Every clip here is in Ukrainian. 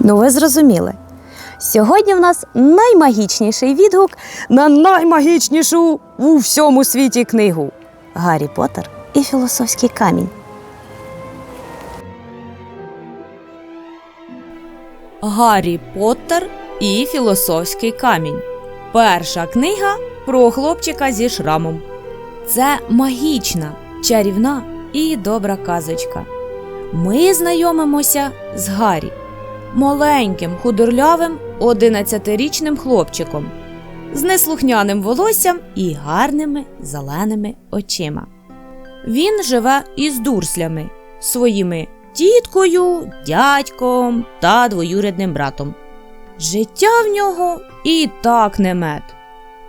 Ну, ви зрозуміли. Сьогодні в нас наймагічніший відгук на наймагічнішу у всьому світі книгу Гаррі Поттер і філософський камінь. Гаррі Поттер і філософський камінь. Перша книга про хлопчика зі шрамом. Це магічна, чарівна і добра казочка. Ми знайомимося з Гаррі, маленьким, худорлявим, 11-річним хлопчиком з неслухняним волоссям і гарними зеленими очима. Він живе із дурслями, своїми тіткою, дядьком та двоюрідним братом. Життя в нього і так не мед.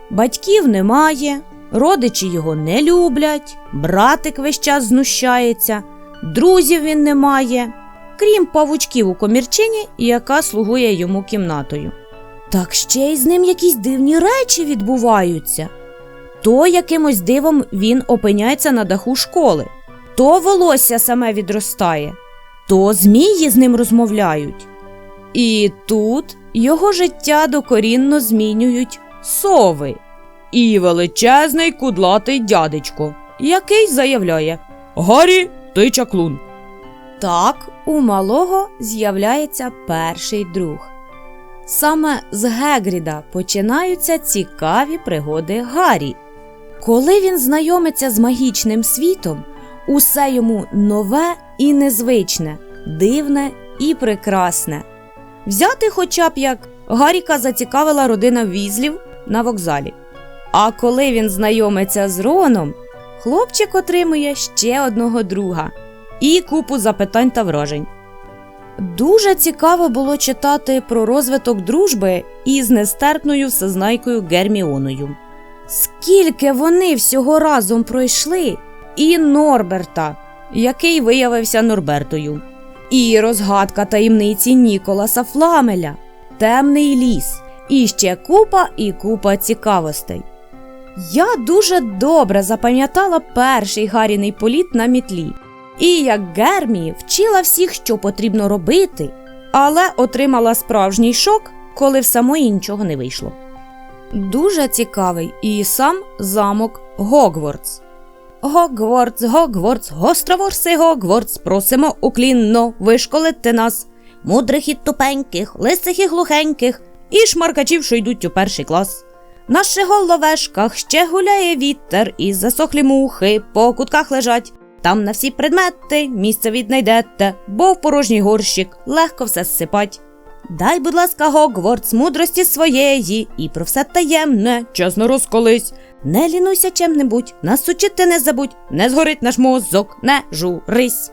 Батьків немає, родичі його не люблять, братик весь час знущається, друзів він не має, крім павучків у комірчині, яка слугує йому кімнатою. Так ще й з ним якісь дивні речі відбуваються. То якимось дивом він опиняється на даху школи, то волосся саме відростає, то змії з ним розмовляють. І тут його життя докорінно змінюють сови і величезний кудлатий дядечко, який заявляє Гаррі, ти чаклун. Так у малого з'являється перший друг. Саме з Гегріда починаються цікаві пригоди Гаррі. Коли він знайомиться з магічним світом, усе йому нове і незвичне, дивне і прекрасне. Взяти хоча б як Гаріка зацікавила родина візлів на вокзалі. А коли він знайомиться з Роном, хлопчик отримує ще одного друга і купу запитань та вражень. Дуже цікаво було читати про розвиток дружби із нестерпною всезнайкою Герміоною. Скільки вони всього разом пройшли, і Норберта, який виявився Норбертою, і розгадка таємниці Ніколаса Фламеля, темний ліс, і ще купа і купа цікавостей. Я дуже добре запам'ятала перший Гаріний політ на мітлі, і як Гермі вчила всіх, що потрібно робити, але отримала справжній шок, коли в самої нічого не вийшло. Дуже цікавий і сам замок Гогвардс. Гогвардс, Гогвардс, гостроворси Гогвардс, просимо уклінно вишколити нас, мудрих і тупеньких, лисих і глухеньких, і шмаркачів, що йдуть у перший клас. В наших головешках ще гуляє вітер, і засохлі мухи по кутках лежать. Там на всі предмети місце віднайдете, бо в порожній горщик легко все зсипать. Дай, будь ласка, Гогвардс мудрості своєї, і про все таємне, чесно розколись. Не лінуйся чим-небудь, нас учити не забудь, не згорить наш мозок, не журись.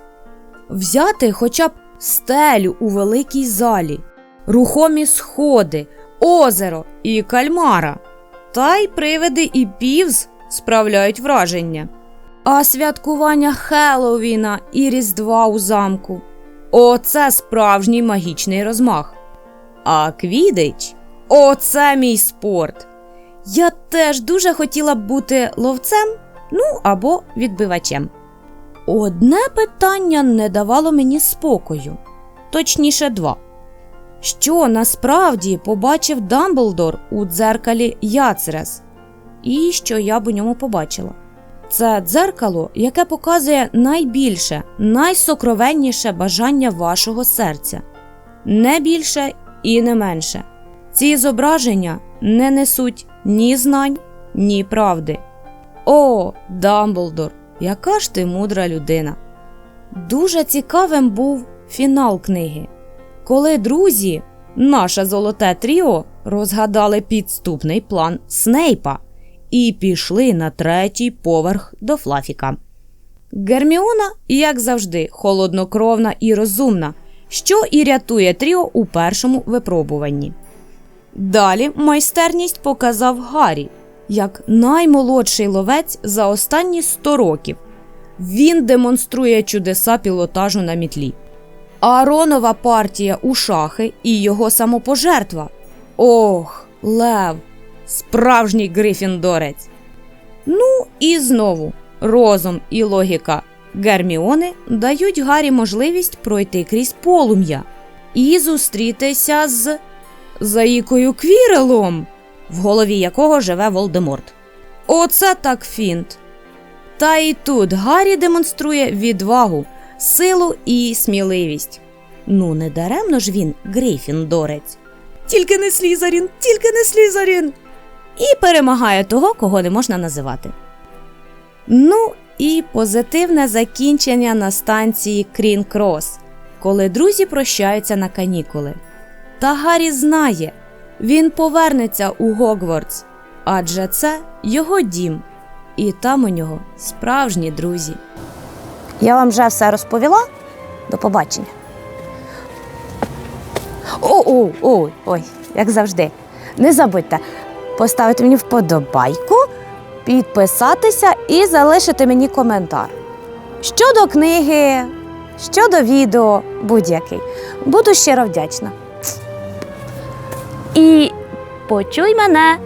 Взяти хоча б стелю у великій залі, рухомі сходи, озеро і кальмара. Та й привиди і півз справляють враження. А святкування Хеллоуіна і Різдва у замку оце справжній магічний розмах. А квідич оце мій спорт. Я теж дуже хотіла б бути ловцем, ну або відбивачем. Одне питання не давало мені спокою, точніше, два. Що насправді побачив Дамблдор у дзеркалі Яцерес, і що я б у ньому побачила? Це дзеркало, яке показує найбільше, найсокровенніше бажання вашого серця, не більше і не менше. Ці зображення не несуть ні знань, ні правди. О, Дамблдор, яка ж ти мудра людина! Дуже цікавим був фінал книги, коли друзі, наше золоте тріо, розгадали підступний план Снейпа і пішли на третій поверх до Флафіка. Герміона, як завжди, холоднокровна і розумна, що і рятує тріо у першому випробуванні. Далі майстерність показав Гаррі, як наймолодший ловець за останні 100 років. Він демонструє чудеса пілотажу на мітлі. Аронова партія у шахи і його самопожертва. Ох, Лев, справжній грифіндорець. Ну і знову розум і логіка Герміони дають Гаррі можливість пройти крізь полум'я і зустрітися з Заїкою Квірелом, в голові якого живе Волдеморт. Оце так фінт. Та і тут Гаррі демонструє відвагу, силу і сміливість. Ну, не даремно ж він Грифіндорець. Тільки не Слізарін, тільки не Слізарін. І перемагає того, кого не можна називати. Ну і позитивне закінчення на станції Крін Крос, коли друзі прощаються на канікули. Та Гаррі знає, він повернеться у Гогвартс, адже це його дім, і там у нього справжні друзі. Я вам вже все розповіла. До побачення. О, о, о, ой, як завжди. Не забудьте поставити мені вподобайку, підписатися і залишити мені коментар. Щодо книги, щодо відео, будь-який. Буду щиро вдячна. І почуй мене